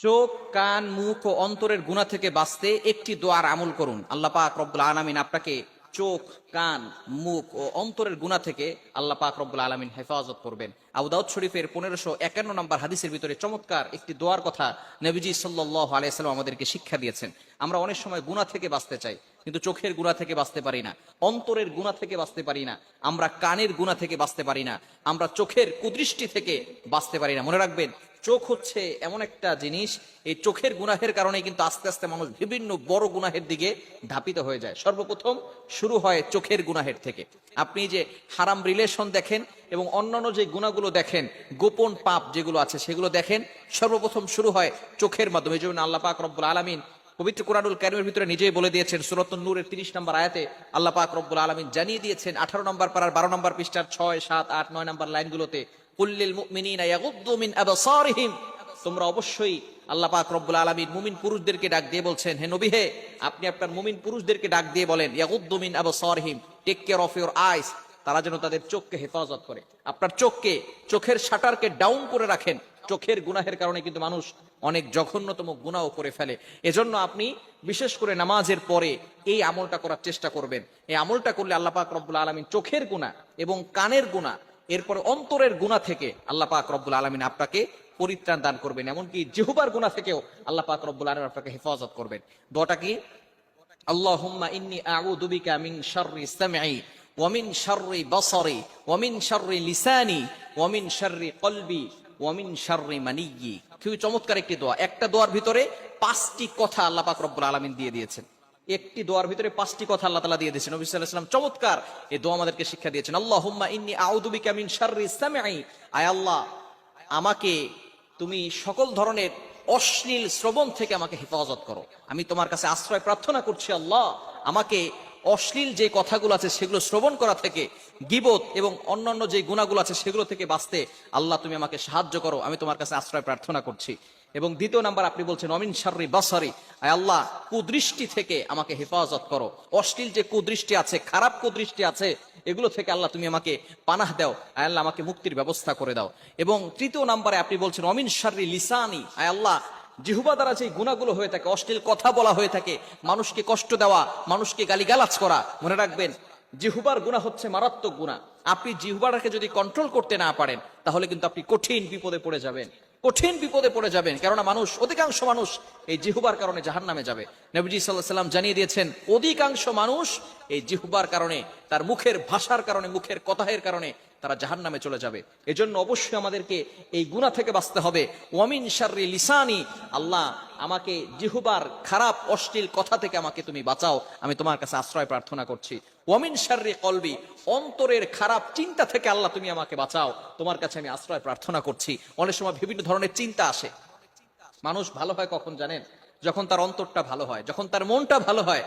চোখ, কান, মুখ ও অন্তরের গুণা থেকে বাঁচতে একটি দোয়ার আমল করুন। আল্লাহ পাক রব্বুল আলমিন আপনাকে চোখ, কান, মুখ ও অন্তরের গুণা থেকে আল্লাহ পাক রব্বুল আলমিন হেফাজত করবেন। আবুদাউদ শরীফের পনেরোশো একান্ন নম্বর হাদিসের ভিতরে চমৎকার একটি দোয়ার কথা নবীজি সাল্লাহ আলাইসাল্লাম আমাদেরকে শিক্ষা দিয়েছেন। আমরা অনেক সময় গুণা থেকে বাঁচতে চাই। কিন্তু চোখের গুণা থেকে বাঁচতে পারি না, অন্তরের গুণা থেকে বাঁচতে পারি না, আমরা কানের গুণা থেকে বাঁচতে পারি না, আমরা চোখের কুদৃষ্টি থেকে বাঁচতে পারি না। মনে রাখবেন, চোখ হচ্ছে এমন একটা জিনিস, এই চোখের গুনাহের কারণে কিন্তু আস্তে আস্তে মানুষ বিভিন্ন বড় গুনাহের দিকে ধাপিত হয়ে যায়। সর্বপ্রথম শুরু হয় চোখের গুনাহের থেকে। আপনি যে হারাম রিলেশন দেখেন এবং অন্যান্য যে গুণাগুলো দেখেন, গোপন পাপ যেগুলো আছে সেগুলো দেখেন, সর্বপ্রথম শুরু হয় চোখের মাধ্যমে। যেমন আল্লাহ পাক রব্বুল আলমিন পবিত্র কোরআনুল কারিমের ভিতরে নিজেই বলে দিয়েছেন সুরত নূরের তিরিশ নম্বর আয়াতে আল্লাহ পাক রব্বুল আলমিন জানিয়ে দিয়েছেন, আঠারো নম্বর পাড়ার বারো নম্বর পৃষ্ঠার ছয়, সাত, আট, নয় নম্বর লাইনগুলোতে কুল্লিল মুমিনিনা মিন তোমরা অবশ্যই আল্লাহ পাক রব্বুল আলামিন মুমিন পুরুষদেরকে ডাক দিয়ে বলছেন, হে নবী হে, আপনি আপনার মুমিন পুরুষদেরকে ডাক দিয়ে বলেন, ইয়াগুদ্দু মিন আবসারিহিম take care of your eyes তারা যেন তাদের চোখকে হেফাজত করে। আপনার চোখকে, চোখের শাটারকে ডাউন করে রাখেন। চোখের গুনাহের কারণে কিন্তু মানুষ অনেক জঘন্যতম গুনাহ করে ফেলে। এজন্য আপনি বিশেষ করে নামাজের পরে এই আমলটা করার চেষ্টা করবেন। এই আমলটা করলে আল্লাহ পাক রব্বুল আলামিন চোখের গুনাহ এবং কানের গুনাহ এরপরে অন্তরের গুণা থেকে আল্লাহ পাক রব্বুল আলমিন আপনাকে পরিত্রাণ দান করবেন। এমনকি জেহুবার গুণা থেকেও আল্লাহ পাক রব্বুল আলমিন আপনাকে হেফাজত করবেন। দোয়াটা কি? শাররি লিসানি খুবই চমৎকার একটি দোয়া। একটা দোয়ার ভিতরে পাঁচটি কথা আল্লাহ পাক রব্বুল আলামিন দিয়ে দিয়েছেন। একটি দোয়ার ভিতরে পাঁচটি কথা আল্লাহ তালা দিয়ে দিয়েছেন। নবী ওয়াসাল্লাম চমৎকার এই দোয়া আমাদেরকে শিক্ষা দিয়েছেন। আল্লাহুম্মা ইন্নী আউযু বিকা মিন শাররি সামঈ। আয় আল্লাহ, আমাকে তুমি সকল ধরনের অশ্লীল শ্রবণ থেকে আমাকে হেফাজত করো। আমি তোমার কাছে আশ্রয় প্রার্থনা করছি আল্লাহ, আমাকে অশ্লীল যে কথাগুলো আছে সেগুলো শ্রবণ করা থেকে গিবত এবং অন্যান্য যে গুণাগুলো আছে সেগুলো থেকে বাঁচতে আল্লাহ তুমি আমাকে সাহায্য করো, আমি তোমার কাছে আশ্রয় প্রার্থনা করছি। এবং দ্বিতীয় নাম্বার আপনি বলছেন, অমিন শার্রি বাসারি আয় আল্লাহ, কুদৃষ্টি থেকে আমাকে হেফাজত করো। অশ্লীল যে কুদৃষ্টি আছে, খারাপ কুদৃষ্টি আছে, এগুলো থেকে আল্লাহ তুমি আমাকে পানাহ দাও, আয় আল্লাহ আমাকে মুক্তির ব্যবস্থা করে দাও। এবং তৃতীয় নাম্বারে আপনি বলছেন, অমিন শার্রি লিসানি আয় আল্লাহ জিহুবা দ্বারা যে গুণাগুলো হয়ে থাকে, অশ্লীল কথা বলা হয়ে থাকে, মানুষকে কষ্ট দেওয়া, মানুষকে গালিগালাজ করা, মনে রাখবেন, জিহুবার গুণা হচ্ছে মারাত্মক গুণা। আপনি জিহুবাটাকে যদি কন্ট্রোল করতে না পারেন, তাহলে কিন্তু আপনি কঠিন বিপদে পড়ে যাবেন। কঠিন বিপদে পড়ে যাবেন, কেননা মানুষ, অধিকাংশ মানুষ এই জিহুবার কারণে জাহান নামে যাবে। নবীজি সাল্লাহ সাল্লাম জানিয়ে দিয়েছেন, অধিকাংশ মানুষ এই জিহুবার কারণে, তার মুখের ভাষার কারণে, মুখের কথাহের কারণে তারা জাহান নামে চলে যাবে। এজন্য অবশ্যই আমাদেরকে এই গুণা থেকে বাঁচতে হবে। ওয়ামিন শার্রি লিসানি, আল্লাহ আমাকে জিহুবার খারাপ, অশ্লীল কথা থেকে আমাকে তুমি বাঁচাও। আমি তোমার কাছে আশ্রয় প্রার্থনা করছি। ওয়ামিন শার্রি কলবি, অন্তরের খারাপ চিন্তা থেকে আল্লাহ তুমি আমাকে বাঁচাও। তোমার কাছে আমি আশ্রয় প্রার্থনা করছি। অনেক সময় বিভিন্ন ধরনের চিন্তা আসে। মানুষ ভালো হয় কখন জানেন? যখন তার অন্তরটা ভালো হয়, যখন তার মনটা ভালো হয়